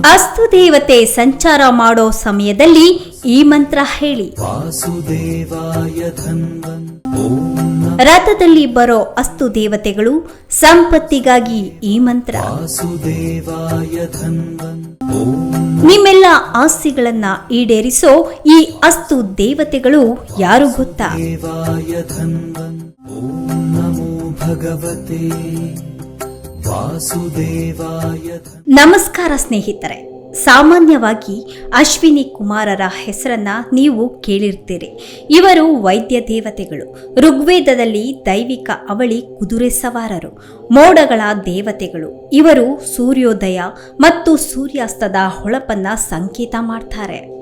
ಅಸ್ತು ದೇವತೆ ಸಂಚಾರ ಮಾಡೋ ಸಮಯದಲ್ಲಿ ಈ ಮಂತ್ರ ಹೇಳಿ. ರಥದಲ್ಲಿ ಬರೋ ಅಸ್ತು ದೇವತೆಗಳು ಸಂಪತ್ತಿಗಾಗಿ ಈ ಮಂತ್ರ. ನಿಮ್ಮೆಲ್ಲ ಆಸ್ತಿಗಳನ್ನ ಈಡೇರಿಸೋ ಈ ಅಸ್ತು ದೇವತೆಗಳು ಯಾರು ಗೊತ್ತಾ? ಭಗವತೇ. ನಮಸ್ಕಾರ ಸ್ನೇಹಿತರೆ, ಸಾಮಾನ್ಯವಾಗಿ ಅಶ್ವಿನಿ ಕುಮಾರರ ಹೆಸರನ್ನ ನೀವು ಕೇಳಿರ್ತೀರಿ. ಇವರು ವೈದ್ಯ ದೇವತೆಗಳು. ಋಗ್ವೇದದಲ್ಲಿ ದೈವಿಕ ಅವಳಿ ಕುದುರೆ ಸವಾರರು, ಮೋಡಗಳ ದೇವತೆಗಳು. ಇವರು ಸೂರ್ಯೋದಯ ಮತ್ತು ಸೂರ್ಯಾಸ್ತದ ಹೊಳಪನ್ನ ಸಂಕೇತ ಮಾಡ್ತಾರೆ.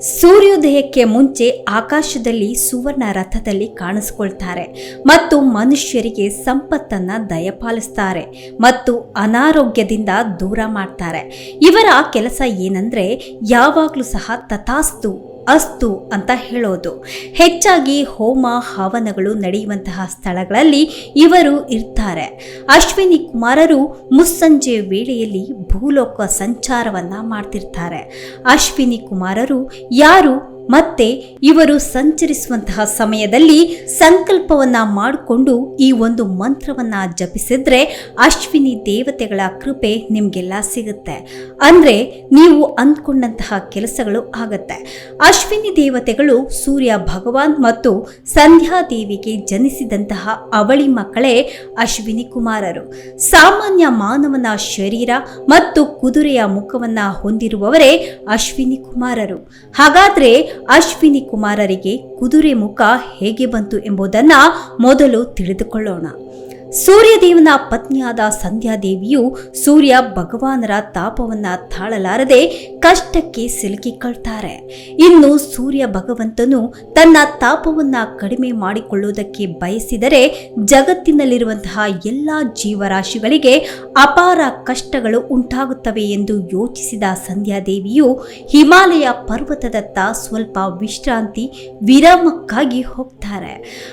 ಸೂರ್ಯೋದಯಕ್ಕೆ ಮುಂಚೆ ಆಕಾಶದಲ್ಲಿ ಸುವರ್ಣ ರಥದಲ್ಲಿ ಕಾಣಿಸಿಕೊಳ್ತಾರೆ ಮತ್ತು ಮನುಷ್ಯರಿಗೆ ಸಂಪತ್ತನ್ನ ದಯಪಾಲಿಸ್ತಾರೆ ಮತ್ತು ಅನಾರೋಗ್ಯದಿಂದ ದೂರ ಮಾಡ್ತಾರೆ. ಇವರ ಕೆಲಸ ಏನಂದ್ರೆ ಯಾವಾಗಲೂ ಸಹ ತಥಾಸ್ತು ಅಸ್ತು ಅಂತ ಹೇಳೋದು. ಹೆಚ್ಚಾಗಿ ಹೋಮ ಹವನಗಳು ನಡೆಯುವಂತಹ ಸ್ಥಳಗಳಲ್ಲಿ ಇವರು ಇರ್ತಾರೆ. ಅಶ್ವಿನಿ ಕುಮಾರರು ಮುಸ್ಸಂಜೆ ವೇಳೆಯಲ್ಲಿ ಭೂಲೋಕ ಸಂಚಾರವನ್ನ ಮಾಡ್ತಿರ್ತಾರೆ. ಅಶ್ವಿನಿ ಕುಮಾರರು ಯಾರು ಮತ್ತೆ ಇವರು ಸಂಚರಿಸುವಂತಹ ಸಮಯದಲ್ಲಿ ಸಂಕಲ್ಪವನ್ನ ಮಾಡಿಕೊಂಡು ಈ ಒಂದು ಮಂತ್ರವನ್ನ ಜಪಿಸಿದ್ರೆ ಅಶ್ವಿನಿ ದೇವತೆಗಳ ಕೃಪೆ ನಿಮ್ಗೆಲ್ಲ ಸಿಗುತ್ತೆ. ಅಂದ್ರೆ ನೀವು ಅಂದ್ಕೊಂಡಂತಹ ಕೆಲಸಗಳು ಆಗತ್ತೆ. ಅಶ್ವಿನಿ ದೇವತೆಗಳು ಸೂರ್ಯ ಭಗವಾನ್ ಮತ್ತು ಸಂಧ್ಯಾ ದೇವಿಗೆ ಜನಿಸಿದಂತಹ ಅವಳಿ ಮಕ್ಕಳೇ ಅಶ್ವಿನಿ ಕುಮಾರರು. ಸಾಮಾನ್ಯ ಮಾನವನ ಶರೀರ ಮತ್ತು ಕುದುರೆಯ ಮುಖವನ್ನ ಹೊಂದಿರುವವರೇ ಅಶ್ವಿನಿ ಕುಮಾರರು. ಹಾಗಾದ್ರೆ ಅಶ್ವಿನಿ ಕುಮಾರರಿಗೆ ಕುದುರೆ ಮುಖ ಹೇಗೆ ಬಂತು ಎಂಬುದನ್ನು ಮೊದಲು ತಿಳಿದುಕೊಳ್ಳೋಣ. ಸೂರ್ಯದೇವನ ಪತ್ನಿಯಾದ ಸಂಧ್ಯಾದೇವಿಯು ಸೂರ್ಯ ಭಗವಾನರ ತಾಪವನ್ನ ತಾಳಲಾರದೆ ಕಷ್ಟಕ್ಕೆ ಸಿಲುಕಿಕೊಳ್ತಾರೆ. ಇನ್ನು ಸೂರ್ಯ ಭಗವಂತನು ತನ್ನ ತಾಪವನ್ನ ಕಡಿಮೆ ಮಾಡಿಕೊಳ್ಳುವುದಕ್ಕೆ ಬಯಸಿದರೆ ಜಗತ್ತಿನಲ್ಲಿರುವಂತಹ ಎಲ್ಲ ಜೀವರಾಶಿಗಳಿಗೆ ಅಪಾರ ಕಷ್ಟಗಳು ಉಂಟಾಗುತ್ತವೆ ಎಂದು ಯೋಚಿಸಿದ ಸಂಧ್ಯಾದೇವಿಯು ಹಿಮಾಲಯ ಪರ್ವತದತ್ತ ಸ್ವಲ್ಪ ವಿಶ್ರಾಂತಿ, ವಿರಾಮಕ್ಕಾಗಿ ಹೋಗ್ತಾರೆ.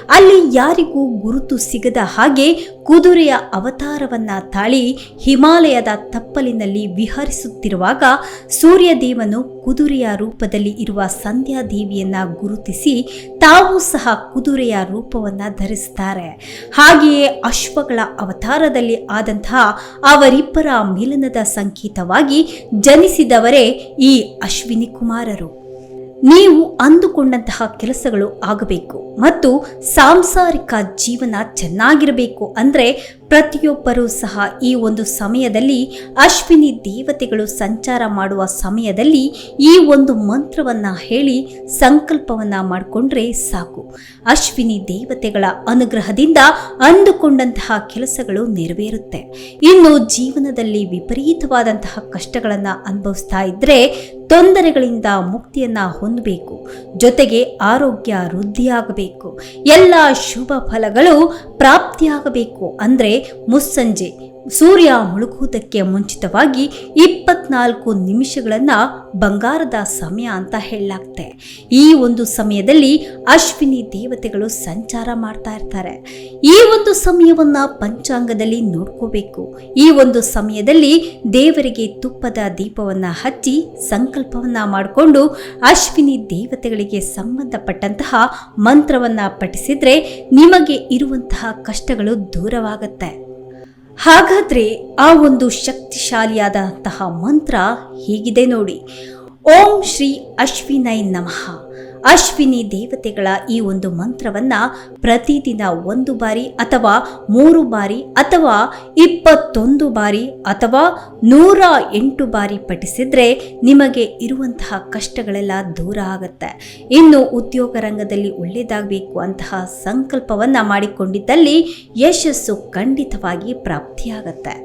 ಅಲ್ಲಿ ಯಾರಿಗೂ ಗುರುತು ಸಿಗದ ಹಾಗೆ ಕುದುರೆಯ ಅವತಾರವನ್ನ ತಾಳಿ ಹಿಮಾಲಯದ ತಪ್ಪಲಿನಲ್ಲಿ ವಿಹರಿಸುತ್ತಿರುವಾಗ ಸೂರ್ಯದೇವನು ಕುದುರೆಯ ರೂಪದಲ್ಲಿ ಇರುವ ಸಂಧ್ಯಾದೇವಿಯನ್ನ ಗುರುತಿಸಿ ತಾವು ಸಹ ಕುದುರೆಯ ರೂಪವನ್ನ ಧರಿಸುತ್ತಾರೆ ಹಾಗೆಯೇ ಅಶ್ವಗಳ ಅವತಾರದಲ್ಲಿ ಆದಂತಹ ಅವರಿಬ್ಬರ ಮಿಲನದ ಸಂಕೇತವಾಗಿ ಜನಿಸಿದವರೇ ಈ ಅಶ್ವಿನಿ ಕುಮಾರರು. ನೀವು ಅಂದುಕೊಂಡಂತಹ ಕೆಲಸಗಳು ಆಗಬೇಕು ಮತ್ತು ಸಾಂಸಾರಿಕ ಜೀವನ ಚೆನ್ನಾಗಿರಬೇಕು ಅಂದರೆ ಪ್ರತಿಯೊಬ್ಬರೂ ಸಹ ಈ ಒಂದು ಸಮಯದಲ್ಲಿ ಅಶ್ವಿನಿ ದೇವತೆಗಳು ಸಂಚಾರ ಮಾಡುವ ಸಮಯದಲ್ಲಿ ಈ ಒಂದು ಮಂತ್ರವನ್ನ ಹೇಳಿ ಸಂಕಲ್ಪವನ್ನ ಮಾಡಿಕೊಂಡ್ರೆ ಸಾಕು. ಅಶ್ವಿನಿ ದೇವತೆಗಳ ಅನುಗ್ರಹದಿಂದ ಅಂದುಕೊಂಡಂತಹ ಕೆಲಸಗಳು ನೆರವೇರುತ್ತೆ. ಇನ್ನು ಜೀವನದಲ್ಲಿ ವಿಪರೀತವಾದಂತಹ ಕಷ್ಟಗಳನ್ನು ಅನುಭವಿಸ್ತಾ ಇದ್ರೆ ತೊಂದರೆಗಳಿಂದ ಮುಕ್ತಿಯನ್ನ ಹೊಂದಬೇಕು. ಜೊತೆಗೆ ಆರೋಗ್ಯ ವೃದ್ಧಿಯಾಗಬೇಕು. ಎಲ್ಲ ಶುಭ ಫಲಗಳು ಪ್ರಾಪ್ತಿಯಾಗಬೇಕು. ಅಂದರೆ ಮುಸ್ಸಂಜೆ ಸೂರ್ಯ ಮುಳುಗುವುದಕ್ಕೆ ಮುಂಚಿತವಾಗಿ ಇಪ್ಪತ್ನಾಲ್ಕು ನಿಮಿಷಗಳನ್ನು ಬಂಗಾರದ ಸಮಯ ಅಂತ ಹೇಳಲಾಗ್ತೆ. ಈ ಒಂದು ಸಮಯದಲ್ಲಿ ಅಶ್ವಿನಿ ದೇವತೆಗಳು ಸಂಚಾರ ಮಾಡ್ತಾ ಇರ್ತಾರೆ. ಈ ಒಂದು ಸಮಯವನ್ನು ಪಂಚಾಂಗದಲ್ಲಿ ನೋಡ್ಕೋಬೇಕು. ಈ ಒಂದು ಸಮಯದಲ್ಲಿ ದೇವರಿಗೆ ತುಪ್ಪದ ದೀಪವನ್ನು ಹಚ್ಚಿ ಸಂಕಲ್ಪವನ್ನು ಮಾಡಿಕೊಂಡು ಅಶ್ವಿನಿ ದೇವತೆಗಳಿಗೆ ಸಂಬಂಧಪಟ್ಟಂತಹ ಮಂತ್ರವನ್ನು ಪಠಿಸಿದರೆ ನಿಮಗೆ ಇರುವಂತಹ ಕಷ್ಟಗಳು ದೂರವಾಗುತ್ತೆ. ಹಾಗಾದ್ರೆ ಆ ಒಂದು ಶಕ್ತಿಶಾಲಿಯಾದಂತಹ ಮಂತ್ರ ಹೀಗಿದೆ ನೋಡಿ. ಓಂ ಶ್ರೀ ಅಶ್ವಿನೈ ನಮಃ. ಅಶ್ವಿನಿ ದೇವತೆಗಳ ಈ ಒಂದು ಮಂತ್ರವನ್ನ ಪ್ರತಿದಿನ ಒಂದು ಬಾರಿ ಅಥವಾ ಮೂರು ಬಾರಿ ಅಥವಾ ಇಪ್ಪತ್ತೊಂದು ಬಾರಿ ಅಥವಾ ನೂರ ಎಂಟು ಬಾರಿ ಪಠಿಸಿದ್ರೆ ನಿಮಗೆ ಇರುವಂತಹ ಕಷ್ಟಗಳೆಲ್ಲ ದೂರ ಆಗುತ್ತೆ. ಇನ್ನು ಉದ್ಯೋಗ ರಂಗದಲ್ಲಿ ಒಳ್ಳೆಯದಾಗಬೇಕು ಅಂತಹ ಸಂಕಲ್ಪವನ್ನ ಮಾಡಿಕೊಂಡಿದ್ದಲ್ಲಿ ಯಶಸ್ಸು ಖಂಡಿತವಾಗಿ ಪ್ರಾಪ್ತಿಯಾಗತ್ತೆ.